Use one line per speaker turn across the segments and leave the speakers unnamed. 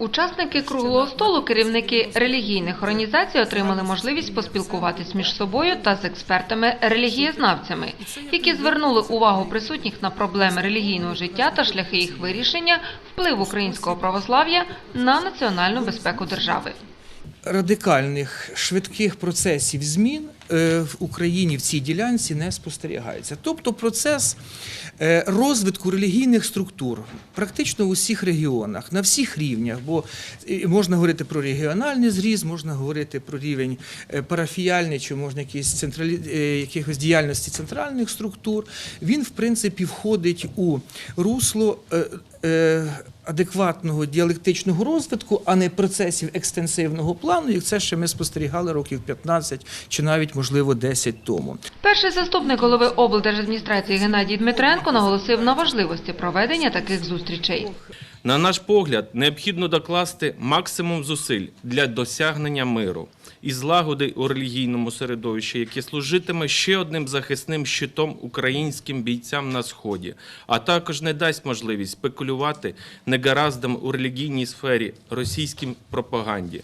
Учасники круглого столу, керівники релігійних організацій отримали можливість поспілкуватись між собою та з експертами-релігієзнавцями, які звернули увагу присутніх на проблеми релігійного життя та шляхи їх вирішення, вплив українського православ'я на національну безпеку держави.
радикальних швидких процесів змін в Україні в цій ділянці не спостерігається. Тобто процес е, розвитку релігійних структур практично в усіх регіонах, на всіх рівнях, бо е, можна говорити про регіональний зріз, можна говорити про рівень е, парафіяльний, чи можна якісь централі... е, якихось діяльності центральних структур. Він, в принципі, входить у русло. Е, адекватного діалектичного розвитку, а не процесів екстенсивного плану, як це ще ми спостерігали років 15 чи навіть, можливо, 10 тому.
Перший заступник голови облдержадміністрації Геннадій Дмитренко наголосив на важливості проведення таких зустрічей.
На наш погляд, необхідно докласти максимум зусиль для досягнення миру і злагоди у релігійному середовищі, яке служитиме ще одним захисним щитом українським бійцям на сході, а також не дасть можливість спекулювати негараздом у релігійній сфері російським пропаганді.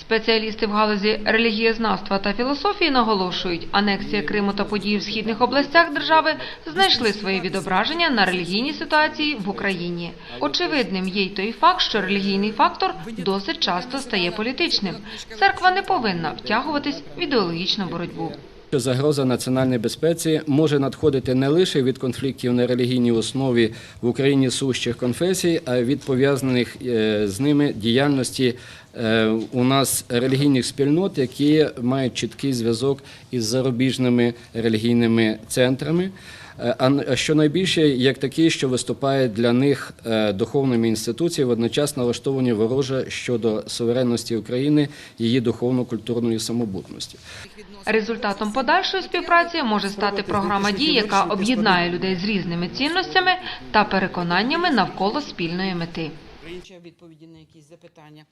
Спеціалісти в галузі релігієзнавства та філософії наголошують, анексія Криму та події в східних областях держави знайшли своє відображення на релігійній ситуації в Україні. Очевидним є й той факт, що релігійний фактор досить часто стає політичним. Церква не повинна втягуватись в ідеологічну боротьбу.
що загроза національній безпеці може надходити не лише від конфліктів на релігійній основі в Україні сущих конфесій, а й від пов'язаних е, з ними діяльності у нас релігійних спільнот, які мають чіткий зв'язок із зарубіжними релігійними центрами. Е, А що найбільше як такі, що виступають для них е, духовними інституціями, водночас налаштовані вороже щодо суверенності України, її духовно-культурної самобутності.
Результатом подальшої співпраці може стати програма дій, яка об'єднає людей з різними цінностями та переконаннями навколо спільної мети.
Відповіді на якісь запитання.